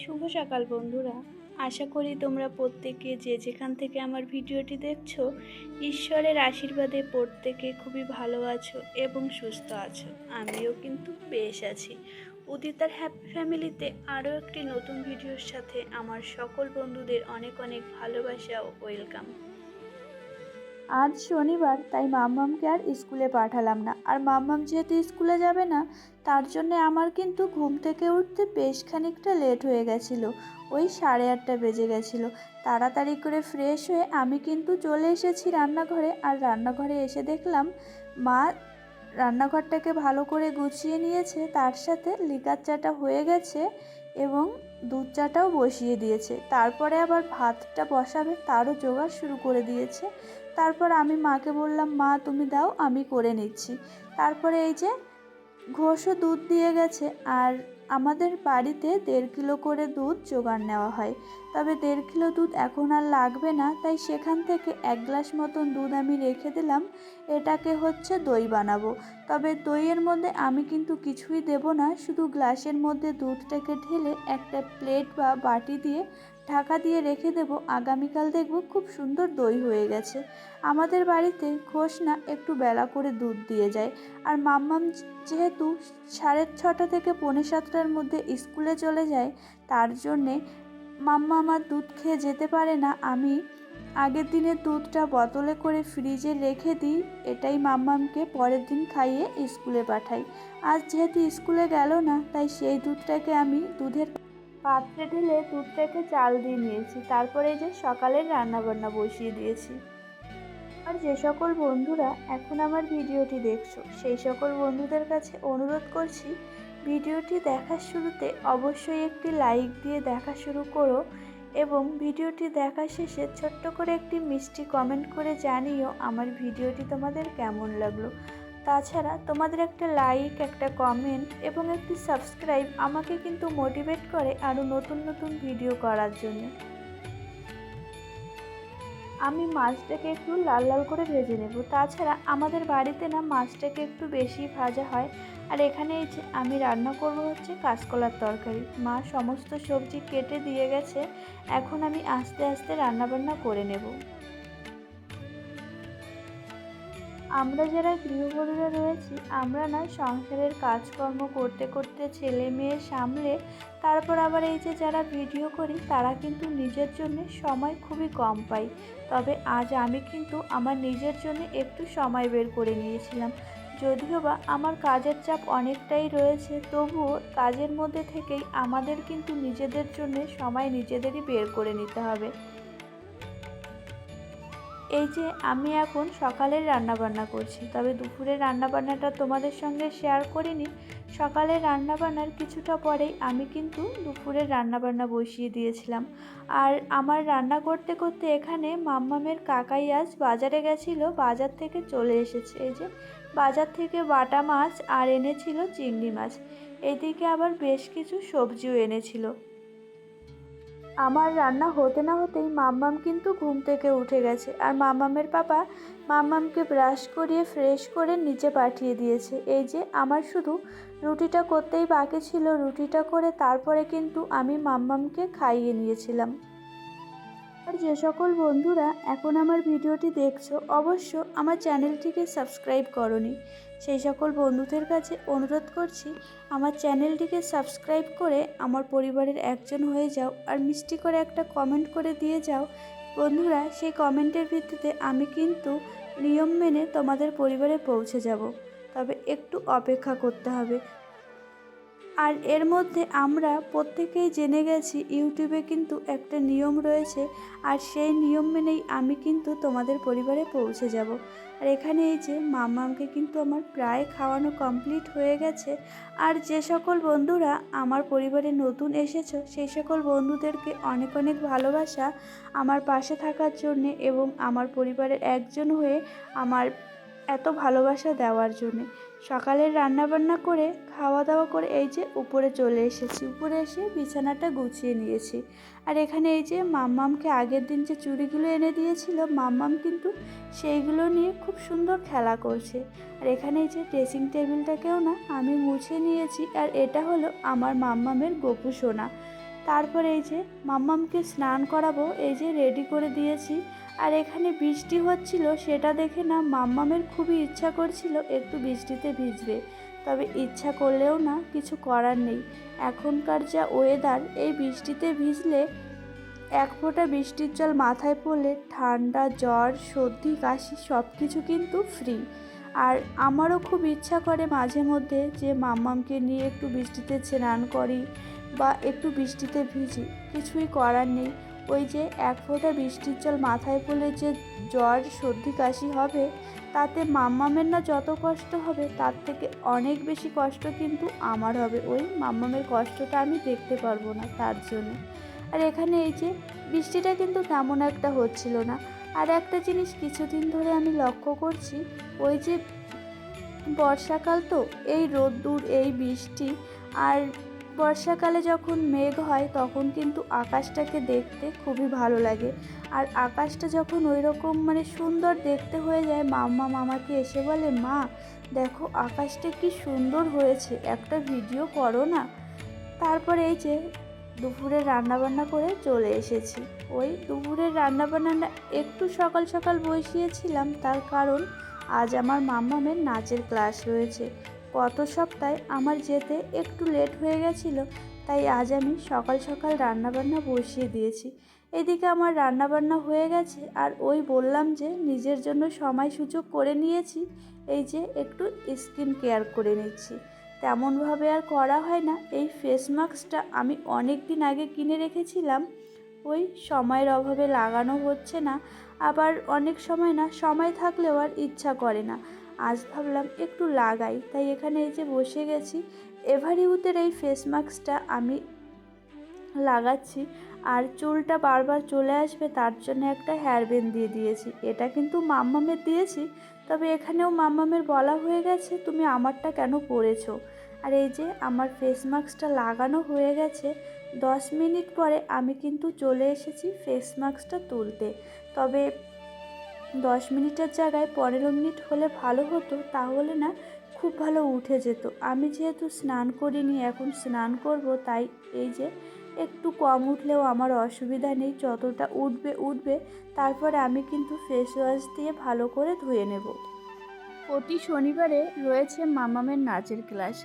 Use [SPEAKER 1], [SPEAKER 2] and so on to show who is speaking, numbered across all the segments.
[SPEAKER 1] শুভ সকাল বন্ধুরা। আশা করি তোমরা প্রত্যেকে যে যেখান থেকে আমার ভিডিওটি দেখছ, ঈশ্বরের আশীর্বাদে প্রত্যেকে খুবই ভালো আছো এবং সুস্থ আছো। আমিও কিন্তু বেশ আছি। উদিতার হ্যাপি ফ্যামিলিতে আরও একটি নতুন ভিডিওর সাথে আমার সকল বন্ধুদের অনেক অনেক ভালোবাসা ও ওয়েলকাম
[SPEAKER 2] আজ শনিবার, তাই মাম্মামকে আর স্কুলে পাঠালাম না। আর মাম্মাম যেহেতু স্কুলে যাবে না, তার জন্যে আমার কিন্তু ঘুম থেকে উঠতে বেশ খানিকটা লেট হয়ে গেছিল। ওই সাড়ে আটটা বেজে গেছিল। তাড়াতাড়ি করে ফ্রেশ হয়ে আমি কিন্তু চলে এসেছি রান্নাঘরে। আর রান্নাঘরে এসে দেখলাম, মা রান্নাঘরটাকে ভালো করে গুছিয়ে নিয়েছে। তার সাথে লিকার চাটা হয়ে গেছে এবং দুধ চাটাও বসিয়ে দিয়েছে। তারপরে আবার ভাতটা বসাবে, তারও জোগাড় শুরু করে দিয়েছে। তারপর আমি মাকে বললাম, মা, তুমি দাও, আমি করে নিচ্ছি। তারপরে এই যে ঘোষও দুধ দিয়ে গেছে, আর আমাদের বাড়িতে দেড় কিলো করে দুধ জোগাড় নেওয়া হয়। তবে দেড় কিলো দুধ এখন আর লাগবে না, তাই সেখান থেকে এক গ্লাস মতন দুধ আমি রেখে দিলাম, এটাকে হচ্ছে দই বানাবো। তবে দইয়ের মধ্যে আমি কিন্তু কিছুই দেব না, শুধু গ্লাসের মধ্যে দুধটাকে ঢেলে একটা প্লেট বা বাটি দিয়ে ঢাকা দিয়ে রেখে দেব, আগামীকাল দেখব খুব সুন্দর দই হয়ে গেছে। আমাদের বাড়িতে ঘোষ না একটু বেলা করে দুধ দিয়ে যায়। আর মাম্মাম যেহেতু সাড়ে ছটা থেকে পৌনে সাতটার মধ্যে স্কুলে চলে যায়, তার জন্যে মাম্মা আমার দুধ খেয়ে যেতে পারে না। আমি আগের দিনের দুধটা বোতলে করে ফ্রিজে রেখে দিই, এটাই মাম্মামকে পরের দিন খাইয়ে স্কুলে পাঠাই। আজ যেহেতু স্কুলে গেল না, তাই সেই দুধটাকে আমি দুধের পাত্রে ঢেলে দুধটাকে চাল দিয়ে নিয়েছি। তারপরে এই যে সকালের রান্নাবান্না বসিয়ে দিয়েছি। আর যে সকল বন্ধুরা এখন আমার ভিডিওটি দেখছ, সেই সকল বন্ধুদের কাছে অনুরোধ করছি, ভিডিওটি দেখার শুরুতে অবশ্যই একটি লাইক দিয়ে দেখা শুরু করো এবং ভিডিওটি দেখা শেষে ছোট্ট করে একটি মিষ্টি কমেন্ট করে জানিও আমার ভিডিওটি তোমাদের কেমন লাগল। তাছাড়া তোমাদের একটা লাইক একটা কমেন্ট এবং একটি সাবস্ক্রাইব আমাকে কিন্তু মোটিভেট করে আরও নতুন নতুন ভিডিও করার জন্য। আমি মাছটাকে একটু লাল লাল করে ভেজে নেব। তাছাড়া আমাদের বাড়িতে না মাছটাকে একটু বেশি ভাজা হয়। আর এখানে যে আমি রান্না করব হচ্ছে কাঁচকলার তরকারি। মা সমস্ত সবজি কেটে দিয়ে গেছে। এখন আমি আস্তে আস্তে রান্নাবান্না করে নেব। আমরা যারা গৃহবধূরা রয়েছি, আমরা না সংসারের কাজকর্ম করতে করতে ছেলে মেয়ে সামলে তারপর আবার এই যে যারা ভিডিও করি, তারা কিন্তু নিজের জন্য সময় খুবই কম পাই। তবে আজ আমি কিন্তু আমার নিজের জন্য একটু সময় বের করে নিয়েছিলাম। যদিও বা আমার কাজের চাপ অনেকটাই রয়েছে, তবুও কাজের মধ্যে থেকেই আমাদের কিন্তু নিজেদের জন্য সময় নিজেদেরই বের করে নিতে হবে। এই যে আমি এখন সকালের রান্নাবান্না করছি, তবে দুপুরের রান্নাবান্নাটা তোমাদের সঙ্গে শেয়ার করিনি। সকালের রান্নাবান্নার কিছুটা পরেই আমি কিন্তু দুপুরের রান্নাবান্না বসিয়ে দিয়েছিলাম। আর আমার রান্না করতে করতে এখানে মাম্মামের কাকাই আজ বাজারে গেছিল, বাজার থেকে চলে এসেছে। এই যে বাজার থেকে বাটা মাছ আর এনেছিল চিংড়ি মাছ। এদিকে আবার বেশ কিছু সবজিও এনেছিল। আমার রান্না হতে না হতেই মাম্মাম কিন্তু ঘুম থেকে উঠে গেছে। আর মাম্মামের পাপা মাম্মামকে ব্রাশ করিয়ে ফ্রেশ করে নিচে পাঠিয়ে দিয়েছে। এই যে, আমার শুধু রুটিটা করতেই বাকি ছিল। রুটিটা করে তারপরে কিন্তু আমি মাম্মামকে খাইয়ে নিয়েছিলাম। আর যে সকল বন্ধুরা এখন আমার ভিডিওটি দেখছ, অবশ্য আমার চ্যানেলটিকে সাবস্ক্রাইব করনি। সেই সকল বন্ধুদের কাছে অনুরোধ করছি, আমার চ্যানেলটিকে সাবস্ক্রাইব করে আমার পরিবারের একজন হয়ে যাও আর মিষ্টি করে একটা কমেন্ট করে দিয়ে যাও। বন্ধুরা, সেই কমেন্টের ভিত্তিতে আমি কিন্তু নিয়ম মেনে তোমাদের পরিবারে পৌঁছে যাব। তবে একটু অপেক্ষা করতে হবে। আর এর মধ্যে আমরা প্রত্যেকেই জেনে গেছি, ইউটিউবে কিন্তু একটা নিয়ম রয়েছে আর সেই নিয়ম মেনেই আমি কিন্তু তোমাদের পরিবারে পৌঁছে যাব। আর এখানে এই যে মামাকে কিন্তু আমার প্রায় খাওয়ানো কমপ্লিট হয়ে গেছে আর যে সকল বন্ধুরা আমার পরিবারে নতুন এসেছ, সেই সকল বন্ধুদেরকে অনেক অনেক ভালোবাসা আমার পাশে থাকার জন্যে এবং আমার পরিবারের একজন হয়ে আমার এত ভালোবাসা দেওয়ার জন্যে। সকালের রান্নাবান্না করে খাওয়া দাওয়া করে এই যে উপরে চলে এসেছি। উপরে এসে বিছানাটা গুছিয়ে নিয়েছি। আর এখানে এই যে মাম্মামকে আগের দিন যে চুড়িগুলো এনে দিয়েছিল, মাম্মাম কিন্তু সেইগুলো নিয়ে খুব সুন্দর খেলা করছে। আর এখানে এই যে ড্রেসিং টেবিলটাকেও না আমি মুছে নিয়েছি। আর এটা হলো আমার মাম্মামের গোপু সোনা। তারপরে এই যে মাম্মামকে স্নান করাবো, এই যে রেডি করে দিয়েছি। আর এখানে বৃষ্টি হচ্ছিল, সেটা দেখে না মাম্মামের খুবই ইচ্ছা করছিল একটু বৃষ্টিতে ভিজবে। তবে ইচ্ছা করলেও না, কিছু করার নেই। এখনকার যা ওয়েদার এই বৃষ্টিতে ভিজলে এক ফোঁটা বৃষ্টির জল মাথায় পড়লে ঠান্ডা, জ্বর, সর্দি, কাশি সব কিছু কিন্তু ফ্রি আর আমারও খুব ইচ্ছা করে মাঝে মধ্যে যে মাম্মামকে নিয়ে একটু বৃষ্টিতে স্নান করি বা একটু বৃষ্টিতে ভিজি, কিছুই করার নেই। ওই যে এক ফোঁটা বৃষ্টির জল মাথায় পড়লে যে জ্বর, সর্দি, কাশি হবে, তাতে মাম্মামের না যত কষ্ট হবে, তার থেকে অনেক বেশি কষ্ট কিন্তু আমার হবে। ওই মাম্মামের কষ্টটা আমি দেখতে পারব না তার জন্য। আর এখানে এই যে বৃষ্টিটা কিন্তু তেমন একটা হচ্ছিল না। আর একটা জিনিস কিছুদিন ধরে আমি লক্ষ্য করছি, ওই যে বর্ষাকাল তো, এই রোদ্দুর, এই বৃষ্টি, আর বর্ষাকালে যখন মেঘ হয় তখন কিন্তু আকাশটাকে দেখতে খুবই ভালো লাগে। আর আকাশটা যখন ওই রকম মানে সুন্দর দেখতে হয়ে যায়, মাম্মা মামাকে এসে বলে, মা, দেখো আকাশটা কি সুন্দর হয়েছে, একটা ভিডিও করো না। তারপরে এই যে দুপুরে রান্নাবান্না করে চলে এসেছি। ওই দুপুরের রান্নাবান্না একটু সকাল সকাল বসিয়েছিলাম, তার কারণ আজ আমার মাম্মামের নাচের ক্লাস রয়েছে। গত সপ্তাহে আমার যেতে একটু লেট হয়ে গেছিল, তাই আজ আমি সকাল সকাল রান্নাবান্না বসিয়ে দিয়েছি। এদিকে আমার রান্নাবান্না হয়ে গেছে, আর ওই বললাম যে নিজের জন্য সময় সুযোগ করে নিয়েছি, এই যে একটু স্কিন কেয়ার করে নিচ্ছি। তেমনভাবে আর করা হয় না। এই ফেস মাস্কটা আমি অনেক দিন আগে কিনে রেখেছিলাম। ওই সময়ের অভাবে লাগানো হচ্ছে না। আবার অনেক সময় না, সময় থাকলেও আর ইচ্ছা করে না। আজ ভাবলাম একটু লাগাই। তাই এখানে এই যে বসে গেছি। এভারিউথের এই ফেস মাস্কটা আমি লাগাচ্ছি। আর চুলটা বারবার চলে আসবে তার জন্য একটা হেয়ার দিয়ে দিয়েছি। এটা কিন্তু মাম্মামের দিয়েছি, তবে এখানেও মাম্মামের বলা হয়ে গেছে, তুমি আমারটা কেন পরেছো? আর এই যে আমার ফেস মাস্কটা লাগানো হয়ে গেছে, দশ মিনিট পরে আমি কিন্তু চলে এসেছি ফেস মাস্কটা তুলতে। তবে দশ মিনিটের জায়গায় পনেরো মিনিট হলে ভালো হতো, তাহলে না, খুব ভালো উঠে যেত। আমি যেহেতু স্নান করিনি, এখন স্নান করব, তাই এই যে একটু কম উঠলেও আমার অসুবিধা নেই, যতটা উঠবে উঠবে, তারপরে আমি কিন্তু ফেস ওয়াশ দিয়ে ভালো করে ধুয়ে নেব। প্রতি শনিবারে রয়েছে মাম্মামের নাচের ক্লাস।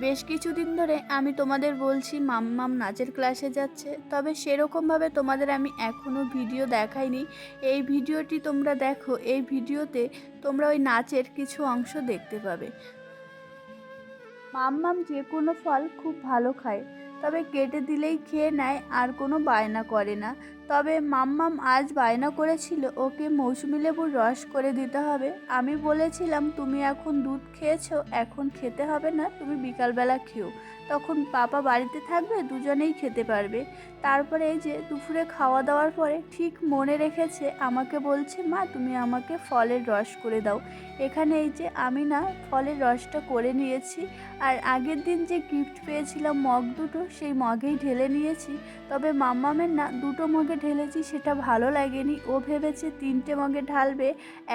[SPEAKER 2] বেশ কিছুদিন ধরে আমি তোমাদের বলছি মাম্মাম নাচের ক্লাসে যাচ্ছে, তবে সেরকমভাবে তোমাদের আমি এখনও ভিডিও দেখাইনি। এই ভিডিওটি তোমরা দেখো, এই ভিডিওতে তোমরা ওই নাচের কিছু অংশ দেখতে পাবে। মাম্মাম যে কোনো ফল খুব ভালো খায়। তবে কেটে দিলেই খেয়ে নেয় আর কোনো বায়না করে না। তবে মাম্মাম আজ বায়না করেছিল ওকে মৌসুমি লেবুর রস করে দিতে হবে। আমি বলেছিলাম, তুমি এখন দুধ খেয়েছো, এখন খেতে হবে না, তুমি বিকালবেলা খেও। তখন পাপা বাড়িতে থাকবে, দুজনেই খেতে পারবে। তারপরে এই যে দুপুরে খাওয়া দাওয়ার পরে ঠিক মনে রেখেছে, আমাকে বলছে, মা, তুমি আমাকে ফলের রস করে দাও। এখানে এই যে আমি না ফলের রসটা করে নিয়েছি, আর আগের দিন যে গিফট পেয়েছিলাম মগ দুটো, সেই মগেই ঢেলে নিয়েছি। তবে মাম্মামের না দুটো মগে ঢেলেছি, সেটা ভালো লাগেনি। ও ভেবেছে তিনটে মগে ঢালবে,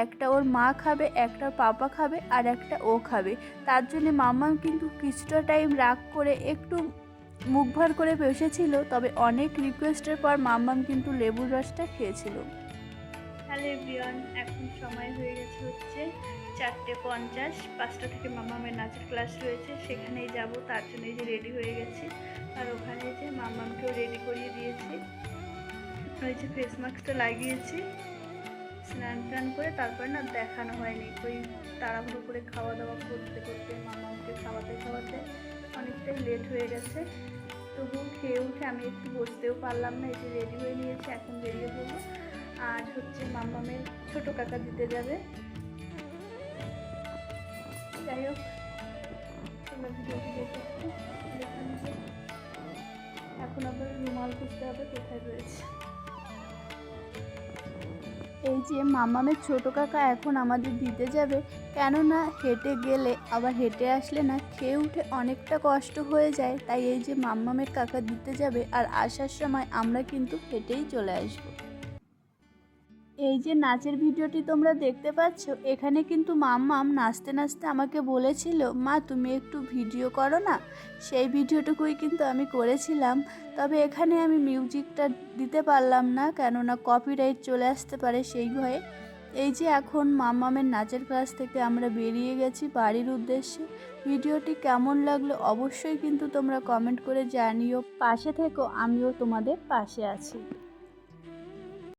[SPEAKER 2] একটা ওর মা খাবে, একটা পাপা খাবে, আর একটা ও খাবে। তার জন্য মাম্মাম কিন্তু কিছুটা টাইম রাগ করে একটু মুখ ভার করে বসেছিল, তবে অনেক রিকোয়েস্টের পর মাম্মাম কিন্তু লেবুর রসটা খেয়েছিল।
[SPEAKER 1] হ্যালো এভরিওয়ান এখন সময় হয়ে গেছে হচ্ছে চারটে পঞ্চাশ, পাঁচটা থেকে মামামের নাচের ক্লাস রয়েছে, সেখানেই যাব, তার জন্য যে রেডি হয়ে গেছি। আর ওখানে যে মামামকেও রেডি করিয়ে দিয়েছি। ওই যে ফেস মাস্কটা লাগিয়েছি, স্নান টান করে তারপর না দেখানো হয়নি। ওই তাড়াহুড়ো করে খাওয়া দাওয়া করতে করতে মামামকে খাওয়াতে খাওয়াতে অনেকটাই লেট হয়ে গেছে। তবু খেয়ে উঠে আমি একটু বসতেও পারলাম না যে রেডি হয়ে নিয়েছি, এখন বেরিয়ে পড়ব। আর হচ্ছে মামামের ছোট কাকা দিতে যাবে। যাই হোক তোমরা ভিডিওটি দেখে একটু দেখে নিবে। এখন আবার রুমাল খুঁজতে হবে, কোথায় রয়েছে।
[SPEAKER 2] এই যে মামামের ছোট কাকা এখন আমাদের দিতে যাবে, কেননা হেঁটে গেলে, আবার হেঁটে আসলে না, খেয়ে উঠে অনেকটা কষ্ট হয়ে যায়। তাই এই যে মাম্মামের কাকা দিতে যাবে, আর আসার সময় আমরা কিন্তু হেঁটেই চলে আসব।
[SPEAKER 1] এই যে নাচের ভিডিওটি তোমরা দেখতে পাচ্ছ, এখানে কিন্তু মাম্মাম নাচতে নাচতে আমাকে বলেছিল, মা, তুমি একটু ভিডিও করো না? সেই ভিডিওটুকুই কিন্তু আমি করেছিলাম। তবে এখানে আমি মিউজিকটা দিতে পারলাম না, কেননা কপিরাইট চলে আসতে পারে সেই ভয়ে। এই যে এখন মাম্মামের নাচের ক্লাস থেকে আমরা বেরিয়ে গেছি বাড়ির উদ্দেশ্যে। ভিডিওটি কেমন লাগল অবশ্যই কিন্তু তোমরা কমেন্ট করে জানিও। পাশে থেকো, আমিও তোমাদের পাশে আছি।